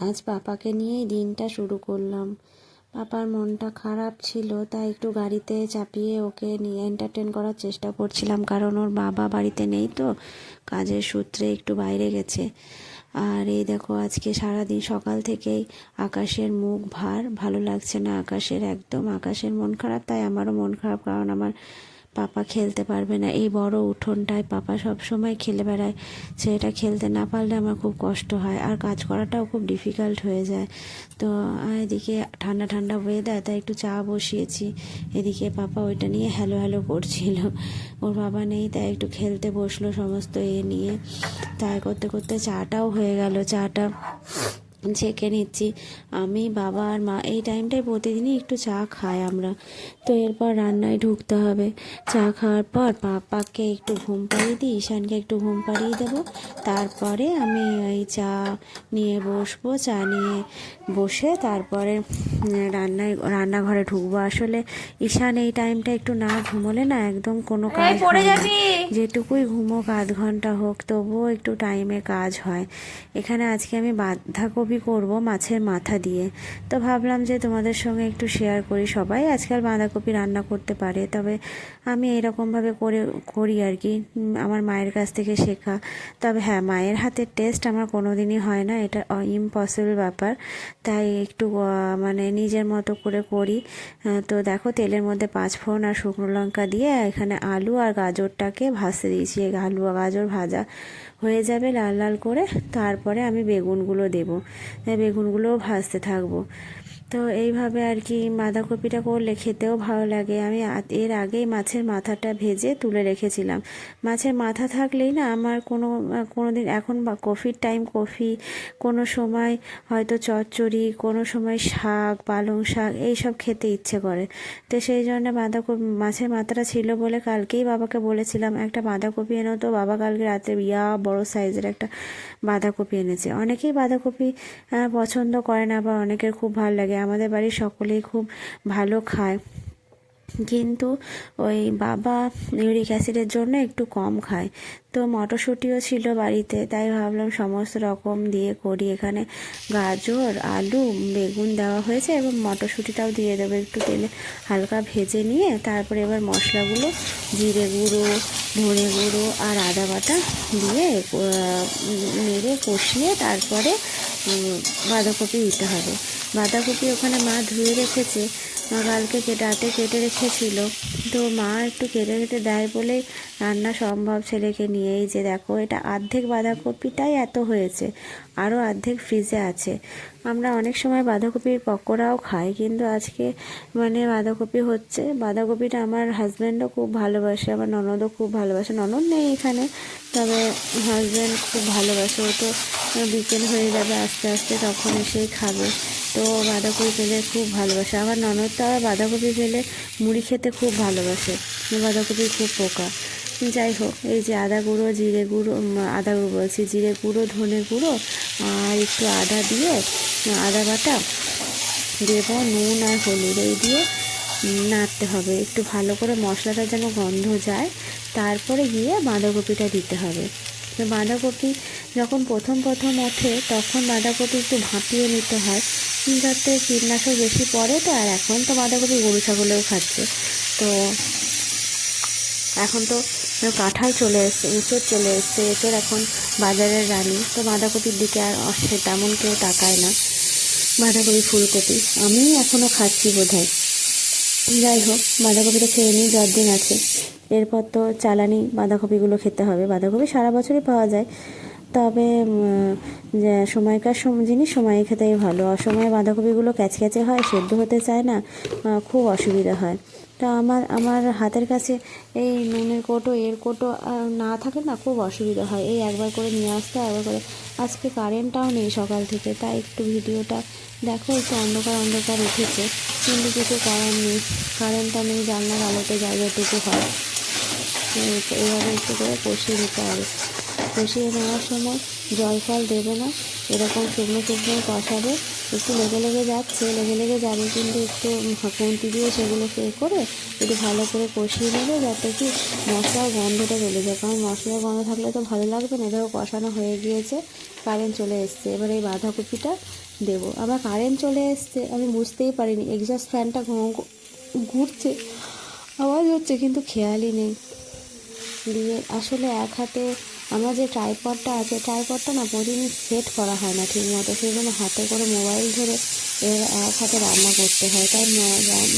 আজ পাপাকে নিয়েই দিনটা শুরু করলাম। পাপার মনটা খারাপ ছিল, তাই একটু গাড়িতে চাপিয়ে ওকে নিয়ে এন্টারটেন করার চেষ্টা করছিলাম, কারণ ওর বাবা বাড়িতে নেই তো, কাজের সূত্রে একটু বাইরে গেছে। আর এই দেখো, আজকে সারাদিন সকাল থেকেই আকাশের মুখ ভার, ভালো লাগছে না আকাশের, একদম আকাশের মন খারাপ, তাই আমারও মন খারাপ, কারণ আমার পাপা খেলতে পারবে না। এই বড় উঠোনটায় পাপা সব সময় খেলে বেড়ায়। ছেলেটা খেলতে না পারলে আমার খুব কষ্ট হয় আর কাজ করাটাও খুব ডিফিকাল্ট হয়ে যায়। তো এদিকে ঠান্ডা ঠান্ডা ওয়েদার তাই একটু চা বসিয়েছি। এদিকে পাপা ওইটা নিয়ে হ্যালো হ্যালো করছিল। ওর বাবা নেই, তাই একটু খেলতে বসল সমস্ত এ নিয়ে। তাই করতে করতে চাটাও হয়ে গেল। চাটা ছেঁকে নিচ্ছি। আমি বাবা আর মা এই টাইমটায় প্রতিদিনই একটু চা খাই আমরা। তো এরপর রান্নায় ঢুকতে হবে। চা খাওয়ার পর পাপাকে একটু ঘুম পাড়িয়ে দিই ঈশানকে একটু ঘুম পাড়িয়ে দেবো। তারপরে আমি ওই চা নিয়ে বসবো। চা নিয়ে বসে তারপরে রান্নায় রান্নাঘরে ঢুকবো। আসলে ঈশান এই টাইমটা একটু না ঘুমোলে না একদম কোনো কাজ। যেটুকুই ঘুমোক আধ ঘণ্টা হোক তবুও একটু টাইমে কাজ হয়। এখানে আজকে আমি বাঁধাকপি করব মাছের মাথা দিয়ে। তো ভাবলাম যে তোমাদের সঙ্গে একটু শেয়ার করি সবাই। আজকাল বাঁধাকপি রান্না করতে পারে, তবে আমি এরকমভাবে করে, করি আর কি। আমার মায়ের কাছ থেকে শেখা। তবে হ্যাঁ মায়ের হাতের টেস্ট আমার কোনো দিনই হয় না, এটা ইম্পসিবল ব্যাপার। তাই একটু মানে নিজের মতো করে করি। তো দেখো তেলের মধ্যে পাঁচ ফোড়ন আর শুকনো লঙ্কা দিয়ে এখানে আলু আর গাজরটাকে ভাজতে দিয়েছি আলু আর গাজর ভাজা। হয়ে যাবে লাল লাল করে। তারপরে আমি বেগুনগুলো দেবো। বেগুনগুলোও ভাজতে থাকব। তো এইভাবে আর কি বাঁধাকপিটা করলে খেতেও ভালো লাগে। আমি এর আগেই মাছের মাথাটা ভেজে তুলে রেখেছিলাম। মাছের মাথা থাকলেই না আমার কোনো কোনো দিন এখন বা কফির টাইম কফি, কোনো সময় হয়তো চচ্চড়ি, কোনো সময় শাক, পালং শাক, এইসব খেতে ইচ্ছে করে। তো সেই জন্য বাঁধাকপি, মাছের মাথাটা ছিল বলে কালকেই বাবাকে বলেছিলাম, একটা বাঁধাকপি এনো তো, বাবা কালকে রাতে ইয়া বড় সাইজের একটা বাঁধাকপি এনেছে। অনেকেই বাঁধাকপি পছন্দ করে না বা অনেকের খুব ভালো লাগে। আমাদের বাড়ির সকলেই খুব ভালো খায়। কিন্তু ওই বাবা ইউরিক অ্যাসিডের জন্য একটু কম খায়। তো মটরশুঁটিও ছিল বাড়িতে, তাই ভাবলাম সমস্ত রকম দিয়ে করি। এখানে গাজর, আলু, বেগুন দেওয়া হয়েছে এবং মটরশুঁটিটাও দিয়ে দেবো। একটু তেলে হালকা ভেজে নিয়ে তারপরে এবার মশলাগুলো, জিরে গুঁড়ো, ধনে গুঁড়ো আর আদা বাটা দিয়ে নেড়ে কষিয়ে তারপরে বাঁধাকপি দিতে হবে। বাঁধাকপি ওখানে মা ধুয়ে রেখেছে। কালকে রাতে কেটে রেখেছিল। তো মা একটু কেটে কেটে দেয় বলেই রান্না সম্ভব ছেলেকে নিয়েই যে দেখো, এটা অর্ধেক বাঁধাকপিটাই এত হয়েছে আরও অর্ধেক ফ্রিজে আছে। আমরা অনেক সময় বাঁধাকপির পকোড়াও খাই, কিন্তু আজকে মানে বাঁধাকপি হচ্ছে, বাঁধাকপিটা আমার হাজব্যান্ডও খুব ভালোবাসে, আমার ননদও খুব ভালোবাসে, ননদ নেই এখানে, তবে হাজব্যান্ড খুব ভালোবাসে, ও তো বিকেল হয়ে যাবে আস্তে আস্তে তখন এসেই খাবে। তো বাঁধাকপি পেলে খুব ভালোবাসে। আমার ননদ তো আবার বাঁধাকপি পেলে মুড়ি খেতে খুব ভালোবাসে। বাঁধাকপি খুব পোকা। যাই হোক, এই যে আদা গুঁড়ো, জিরে গুঁড়ো আদা গুঁড়ো বলছি, জিরে গুঁড়ো, ধনে গুঁড়ো আর একটু আদা দিয়ে, আদা বাটা দেবো, নুন আর হলুদ এই দিয়ে নাড়তে হবে। একটু ভালো করে মশলাটা যেন গন্ধ যায়, তারপরে গিয়ে বাঁধাকপিটা দিতে হবে। বাঁধাকপি যখন প্রথম প্রথম ওঠে, তখন বাঁধাকপি একটু ভাপিয়ে নিতে হয়। যাতে কীটনাশক বেশি পড়ে তো, আর এখন তো বাঁধাকপি গরু ছাগলেও খাচ্ছে। তো এখন তো কাঁঠাল চলে এসছে, এঁচড় চলে এসছে, এঁচড় এখন বাজারের রানী। তো বাঁধাকপির দিকে আর সে তেমন কেউ তাকায় না, বাঁধাকপি ফুলকপি। আমি এখনও খাচ্ছি বোধহয়। যাই হোক বাঁধাকপিটা খেয়ে নিই যত দিন আছে। এরপর তো চালানি বাঁধাকপিগুলো খেতে হবে। বাঁধাকপি সারা বছরই পাওয়া যায়। তবে সময়কার জিনিস সময়ে খেতেই ভালো। অসময়ে বাঁধাকপিগুলো ক্যাচক্যাচে হয়, সেদ্ধ হতে চায় না খুব অসুবিধা হয়। তো আমার আমার হাতের কাছে এই নুনের কোটো, এর কোটো না থাকে না, খুব অসুবিধা হয়। এই একবার করে নিয়ে আসতে একবার করে। আজকে কারেন্টটাও নেই সকাল থেকে, তাই একটু ভিডিওটা দেখো, একটু অন্ধকার অন্ধকার উঠেছে। কিন্তু কিছু করার নেই, কারেন্টটা নেই জানলার আলোতে যা যেটুকু হয় এইভাবে একটু করে কষিয়ে নিতে হবে। কষিয়ে নেওয়ার সময় জল ফল দেবে না। এরকম শুকনো শুকনো কষাবে। একটু লেগে লেগে যাচ্ছে। লেগে লেগে যাবে কিন্তু একটু খুন্তি দিয়ে সেগুলো এ করে একটু ভালো করে কষিয়ে নেবে যাতে কি মশলার গন্ধটা চলে যায়। কারণ মশলার গন্ধ থাকলে তো ভালো লাগবে না। দেখো কষানো হয়ে গিয়েছে। কারেন্ট চলে এসছে। এবার এই বাঁধাকপিটা দেবো। আবার কারেন্ট চলে এসছে। আমি বুঝতেই পারিনি। এক্সস্ট ফ্যানটা ঘুরছে। আওয়াজ হচ্ছে কিন্তু খেয়ালই নেই। দিয়ে আসলে এক হাতে আমার যে ট্রাইপডটা আছে ট্রাইপডটা না প্রতিদিন সেট করা হয় না ঠিকমতো। সেই জন্য হাতে করে মোবাইল ধরে এর এক হাতে রান্না করতে হয়। তাই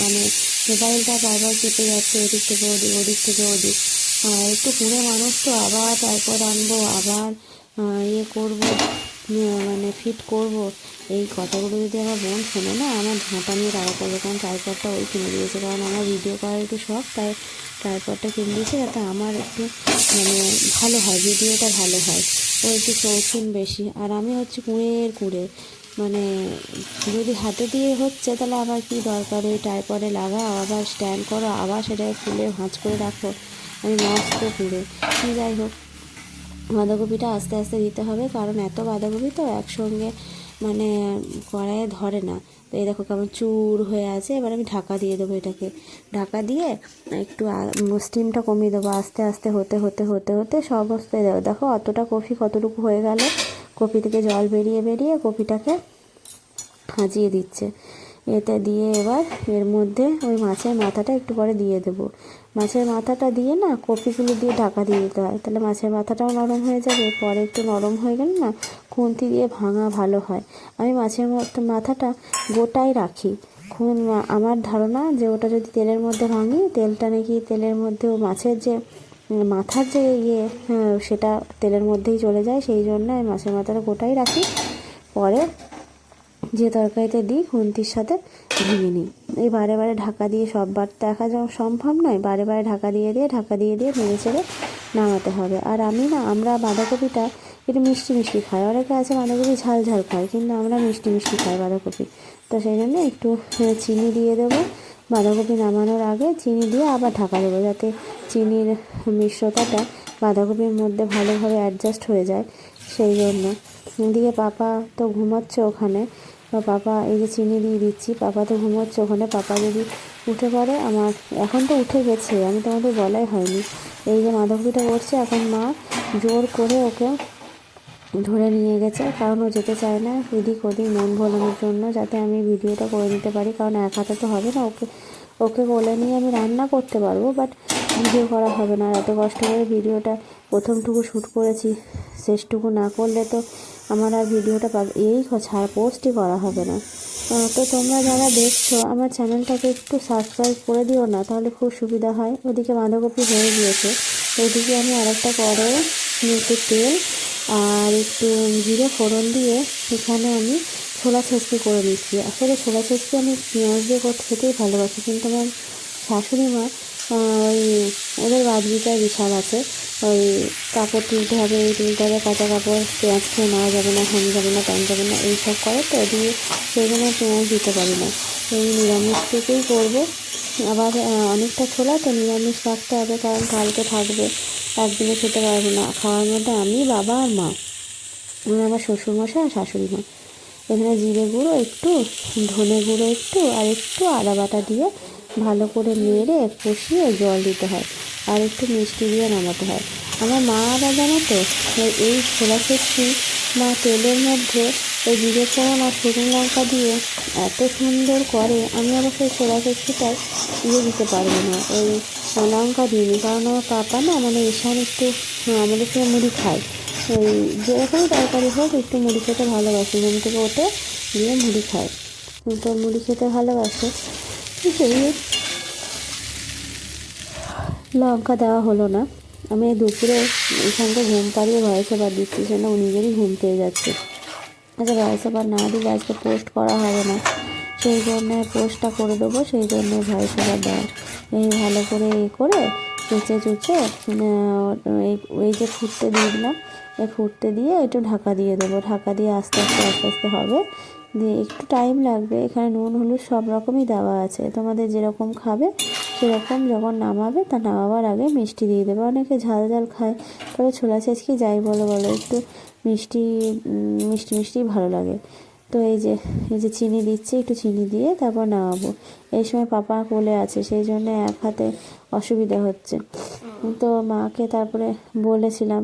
মানে মোবাইলটা বারবার কেটে যাচ্ছে এদিক থেকে ওদিক ওদিক থেকে ওদিক। একটু পুরো মানুষ তো আবার ট্রাইপড আনব, আবার ইয়ে করব। মানে ফিট করব। এই কথাগুলো যদি আমার বোন শোনে না, আমার ঝাঁটা নিয়ে তাড়া করবে কারণ ট্রাইপডটা ওই কিনে দিয়েছে, কারণ আমার ভিডিও করার একটু শখ, তাই ট্রাইপডটা কিনে দিয়েছে যাতে আমার একটু মানে ভালো হয় ভিডিওটা ভালো হয়। ও একটু শৌখিন বেশি। আর আমি হচ্ছে কুঁড়ের কুঁড়ে। মানে যদি হাতে দিয়ে হচ্ছে তাহলে আবার কি দরকার? ওই ট্রাইপডে লাগাও, আবার স্ট্যান্ড করো, আবার সেটাকে খুলে ভাঁজ করে রাখো। আমি মস্ত কুঁড়ে। যাই হোক। বাঁধাকপিটা আস্তে আস্তে দিতে হবে, কারণ এত বাঁধাকপি তো একসঙ্গে মানে কড়াইয়ে ধরে না। তো এই দেখো কেমন চুর হয়ে আছে, এবার আমি ঢাকা দিয়ে দেবো এটাকে। ঢাকা দিয়ে একটু স্টিমটা কমিয়ে দেবো আস্তে আস্তে, হতে হতে হতে হতে সমস্ত এই দেখো অতটা কফি কতটুকু হয়ে গেল কপি থেকে জল বেরিয়ে বেরিয়ে কপিটাকে হাজিয়ে দিচ্ছে। এতে দিয়ে এবার এর মধ্যে ওই মাছের মাথাটা একটু পরে দিয়ে দেবো। মাছের মাথাটা দিয়ে না কপিগুলো দিয়ে ঢাকা দিয়ে দিতে হয়। তাহলে মাছের মাথাটাও নরম হয়ে যাবে পরে একটু নরম হয়ে গেলে না খুন্তি দিয়ে ভাঙা ভালো হয়। আমি মাছের মাথাটা গোটাই রাখি। খুন আমার ধারণা যে ওটা যদি তেলের মধ্যে ভাঙি তেলটা নাকি তেলের মধ্যে ও মাছের যে মাথার যে ইয়ে হ্যাঁ, সেটা তেলের মধ্যেই চলে যায় সেই জন্য আমি মাছের মাথাটা গোটাই রাখি। পরে যে তরকারিতে দিই খুন্তির সাথে ভেঙে নিই। এই বারে বারে ঢাকা দিয়ে সববার দেখা যাওয়া সম্ভব নয়। বারে বারে ঢাকা দিয়ে দিয়ে, ঢাকা দিয়ে দিয়ে নেড়ে ছেড়ে নামাতে হবে। আর আমি না, আমরা বাঁধাকপিটা একটু মিষ্টি মিষ্টি খাই। অনেকে আছে বাঁধাকপি ঝাল ঝাল খায়, কিন্তু আমরা মিষ্টি মিষ্টি খাই বাঁধাকপি। তো সেই জন্য একটু চিনি দিয়ে দেবো। বাঁধাকপি নামানোর আগে চিনি দিয়ে আবার ঢাকা দেবো, যাতে চিনির মিশ্রতাটা বাঁধাকপির মধ্যে ভালোভাবে অ্যাডজাস্ট হয়ে যায়। সেই জন্য। দিয়ে পাপা তো ঘুমাচ্ছে ওখানে। পাপা এই যে চিনি দিয়ে দিচ্ছি পাপা তো ঘুমোচ্ছে ওখানে পাপা যদি উঠে পড়ে, আমার এখন তো উঠে গেছে, আমি তোমাদের বলাই হয়নি। এই যে বাঁধাকপিটা করছে এখন মা জোর করে ওকে ধরে নিয়ে গেছে, কারণ ও যেতে চায় না, এদিক ওদিক মন ভোলানোর জন্য, যাতে আমি ভিডিওটা করে দিতে পারি, কারণ এক হাতে তো হবে না, ওকে ওকে বলে নিয়ে আমি রান্না করতে পারব, বাট ভিডিও করা হবে না এত কষ্ট করে ভিডিওটা প্রথমটুকু শ্যুট করেছি, শেষটুকু না করলে তো আমার আর ভিডিওটা এই পোস্টই করা হবে না। তো তোমরা যারা দেখছ, আমার চ্যানেলটাকে একটু সাবস্ক্রাইব করে দিও না, তাহলে খুব সুবিধা হয়। ওদিকে বাঁধাকপি হয়ে গিয়েছে। ওইদিকে আমি আরেকটা কড়াইয়ে একটু তেল, আর একটু জিরে ফোড়ন দিয়ে এখানে আমি ছোলা ছেঁচকি করে নিচ্ছি। আসলে ছোলা ছেঁচকি আমি পেঁয়াজ দিয়ে করতে খেতেই ভালোবাসি, কিন্তু আমার শাশুড়ি মা ওই ওদের বাদবিটায় বিশাল আছে। ওই কাপড় তুলতে হবে, এই তুলতে হবে, কাঁচা কাপড়, পেঁয়াজ খেয়ে নেওয়া যাবে না হাম যাবে না প্যান যাবে না, এইসব করে তো দিয়ে সেই জন্য পেঁয়াজ দিতে পারি না। এই নিরামিষ থেকেই করব। আবার অনেকটা ছোলা তো নিরামিষ রাখতে হবে, কারণ কালকে থাকবে একদিনে খেতে পারব না। খাওয়ার মধ্যে আমি, বাবা আর মা। মানে আমার শ্বশুরমশাই আর শাশুড়ি মা এখানে জিরে গুঁড়ো একটু, ধনে গুঁড়ো একটু, আর একটু আদা বাটা দিয়ে ভালো করে নেড়ে কষিয়ে জল দিতে হয়। আর একটু মিষ্টি দিয়ে নামাতে হয়। আমার মা আবার জানো তো এই- ছোলা সবজি মা তেলের মধ্যে ওই জিরে ফোড়ন আর শুকনো লঙ্কা দিয়ে এত সুন্দর করে আমি আবার সেই ছোলা সবজিটায় ইয়ে দিতে পারব না। ওই লঙ্কা দিইনি কারণ আমার পাপা না মানে ঈশান একটু আমাদের সঙ্গে মুড়ি খায়। ওই যেরকমই তরকারি হোক একটু মুড়ি খেতে ভালোবাসে। ঘুম থেকে ওঠে দিয়ে মুড়ি খায়। তো মুড়ি খেতে ভালোবাসে। সেই লঙ্কা দেওয়া হলো না। আমি দুপুরে ঈশানকে ঘুম পাড়িয়ে ভয়েস ওভার দিচ্ছি সেটা ও নিজেরই ঘুম পেয়ে যাচ্ছে। আচ্ছা ভয়েস ওভার না দিলে আজকে পোস্ট করা হবে না। সেই জন্য পোস্টটা করে দেবো, সেই জন্য ভয়েস ওভার দেওয়া। এই ভালো করে এ করে চুচে চুচে এই এই যে ফুটতে দিলাম এই ফুটতে দিয়ে একটু ঢাকা দিয়ে দেবো। ঢাকা দিয়ে আস্তে আস্তে আস্তে আস্তে হবে। দিয়ে একটু টাইম লাগবে। এখানে নুন, হলুদ সব রকমই দেওয়া আছে। তোমাদের যেরকম খাবে সেরকম যখন নামাবে তা নামাবার আগে মিষ্টি দিয়ে দেবে। অনেকে ঝাল ঝাল খায় তবে ছোলা ছেঁচকি যাই বলো বলো একটু মিষ্টি মিষ্টি মিষ্টি ভালো লাগে। তো এই যে এই যে চিনি দিচ্ছি একটু চিনি দিয়ে তারপর নামাবো। এই সময় পাপা কোলে আছে সেই জন্য এক হাতে অসুবিধা হচ্ছে। তো মাকে তারপরে বলেছিলাম